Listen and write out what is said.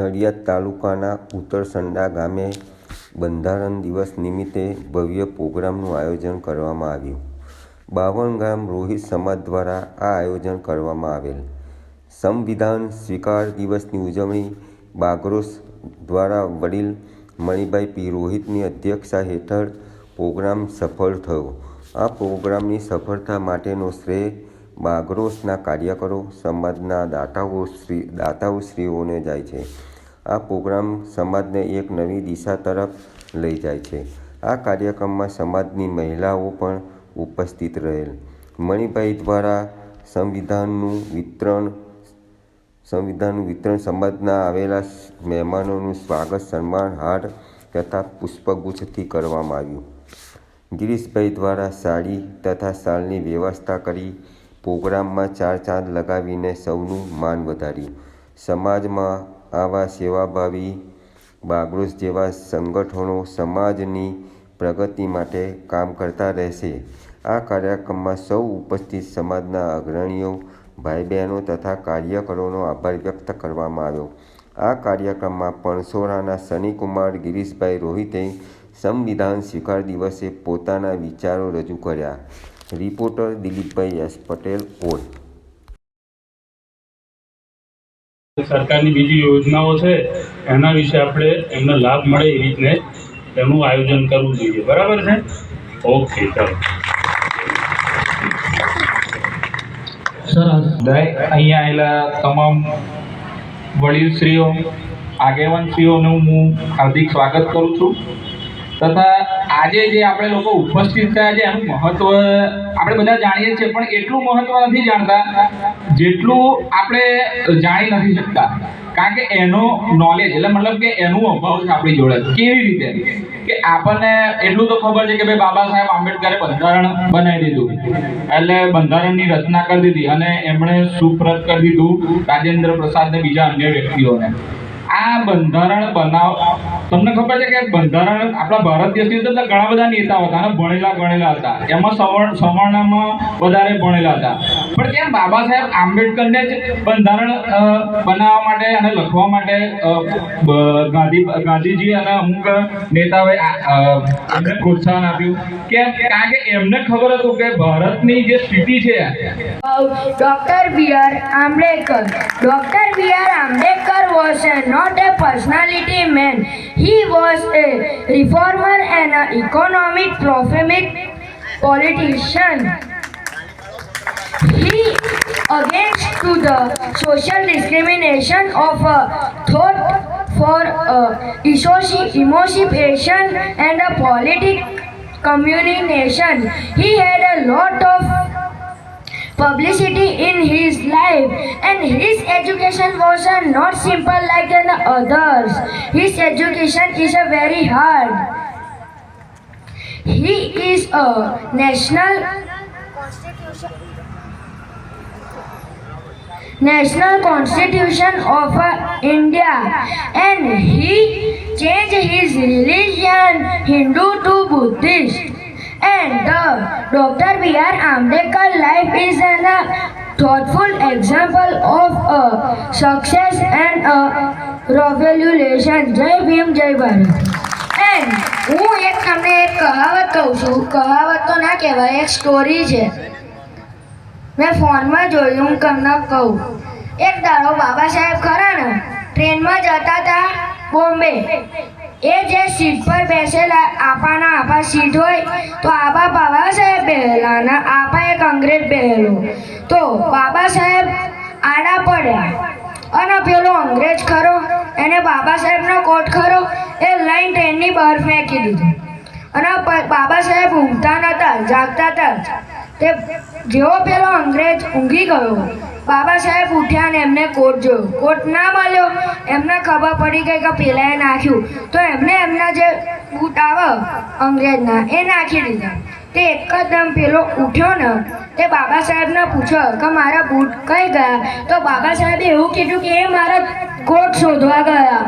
નડિયાદ તાલુકાના ઉત્તરસંડા ગામે બંધારણ દિવસ નિમિત્તે ભવ્ય પ્રોગ્રામનું આયોજન કરવામાં આવ્યું. બાવન ગામ રોહિત સમાજ દ્વારા આ આયોજન કરવામાં આવેલ. સંવિધાન સ્વીકાર દિવસની ઉજવણી બાગરોસ દ્વારા વડીલ મણિભાઈ પી રોહિતની અધ્યક્ષતા હેઠળ પ્રોગ્રામ સફળ થયો. આ પ્રોગ્રામની સફળતા માટેનો શ્રેય બાગરોસના કાર્યકરો, સમાજના દાતાઓ શ્રી દાતાઓશ્રીઓને જાય છે. આ પ્રોગ્રામ સમાજને એક નવી દિશા તરફ લઈ જાય છે. આ કાર્યક્રમમાં સમાજની મહિલાઓ પણ ઉપસ્થિત રહેલ. મણિભાઈ દ્વારા સંવિધાનનું વિતરણ સંવિધાનનું વિતરણ સમાજના આવેલા મહેમાનોનું સ્વાગત, સન્માન, હાર તથા પુષ્પગુચ્છથી કરવામાં આવ્યું. ગિરીશભાઈ દ્વારા સાડી તથા શાલની વ્યવસ્થા કરી પ્રોગ્રામમાં ચાર ચાંદ લગાવીને સૌનું માન વધાર્યું. સમાજમાં આવા સેવાભાવી બાગડોશ જેવા સંગઠનો સમાજની પ્રગતિ માટે કામ કરતા રહેશે. આ કાર્યક્રમમાં સૌ ઉપસ્થિત સમાજના અગ્રણીઓ ભાઈ બહેનો તથા કાર્યકરોનો આભાર વ્યક્ત કરવામાં આવ્યો. આ કાર્યક્રમમાં પણસોરાના શનિકુમાર ગિરીશભાઈ રોહિતે સંવિધાન સ્વીકાર દિવસે પોતાના વિચારો રજૂ કર્યા. રિપોર્ટર દિલીપભાઈ એસ પટેલ કોટ સરકારની બીજી યોજનાઓ છે એના વિશે આપણે એમને લાભ મળે એ રીતને એનું આયોજન કરવું જોઈએ. બરાબર છે? ઓકે ચાલો. અહીંયા આવેલા તમામ વડીલશ્રીઓ આગેવાનશ્રીઓનું હું હાર્દિક સ્વાગત કરું છું. તથા આજે જે આપણે લોકો ઉપસ્થિત થયા છે, એનું મહત્વ આપણે બધા જાણીએ છીએ, પણ એટલું મહત્વ નથી જાણતા જેટલું આપણે જાણી નથી શકતા. કારણ કે એનો નોલેજ એટલે મતલબ કે એનું અભાવ છે આપણી જોડે. કેવી રીતે? કે આપણને એટલું તો ખબર છે કે ભાઈ બાબા સાહેબ આંબેડકરે બંધારણ બનાવી દીધું. એટલે બંધારણની રચના કરી દીધી અને એમણે સુપ્રત કરી દીધું રાજેન્દ્ર પ્રસાદ ને બીજા અન્ય વ્યક્તિઓને. આ બંધારણ બનાવ તમને ખબર છે કે બંધારણ આપણા ભારત દેશની અંદર ઘણા બધા નેતાઓ હતા અને ભણેલા ગણેલા હતા. એમાં સવર્ણ સવર્ણમાં વધારે ભણેલા હતા. પણ ત્યાં બાબા સાહેબ આંબેડકરને જ બંધારણ બનાવવા માટે અને લખવા માટે ગાંધી ગાંધીજી અને અમુક નેતાઓએ પ્રોત્સાહન આપ્યું. કે કારણ કે એમને ખબર હતું કે ભારતની જે સ્થિતિ છે doctor B R Ambedkar. Doctor B R Ambedkar was a, not a personality man. He was a reformer and an economic prophet politician. He against to the social discrimination of uh, thought for uh, associ- emancipation and a politic communication. He had a lot of publicity in his his education was not simple like an others. His education is very hard. He is a national national constitution of uh, india. And he changed his religion hindu to buddhist and the Dr. B.R. Ambedkar life is an uh, thoughtful example of uh, success and uh, revolution. Jai Bhim, Jai Bharat. And હું એક તમને એક કહાવત કહું છું કહાવત તો ના કહેવાય એક સ્ટોરી છે મેં ફોનમાં જોયું હું તમને કહું એક દાડો બાબા સાહેબ ખરા ને ટ્રેનમાં જતા હતા બોમ્બે એ જે સીટ પર બેસેલા આપાના આપા સીટ હોય, તો આબા બાબા સાહેબ બેહેલા અને આપા એક અંગ્રેજ બેહેલો. તો બાબા સાહેબ આડા પડ્યા. અને પેલો અંગ્રેજ ખરો, એને બાબા સાહેબનો કોટ ખરો, એ લાઈન ટ્રેનની બહાર ફેંકી દીધો. અને બાબા સાહેબ ઊંઘતા નહોતા જાગતા હતા. તે, જેવો પેલો અંગ્રેજ ઊંઘી ગયો બાબા સાહેબ ઉઠ્યા ને એમને કોટ જોયો. કોટ ના મળ્યો. એમને ખબર પડી ગઈ કે પેલાએ નાખ્યું. તો એમને એમના જે બૂટ આવે, અંગ્રેજના, એ નાખી દીધા. તે એકદમ પેલો ઉઠ્યો ને, તે બાબા સાહેબને પૂછ્યો કે મારા બૂટ કઈ ગયા? તો બાબા સાહેબે એવું કીધું કે એ મારા કોટ શોધવા ગયા.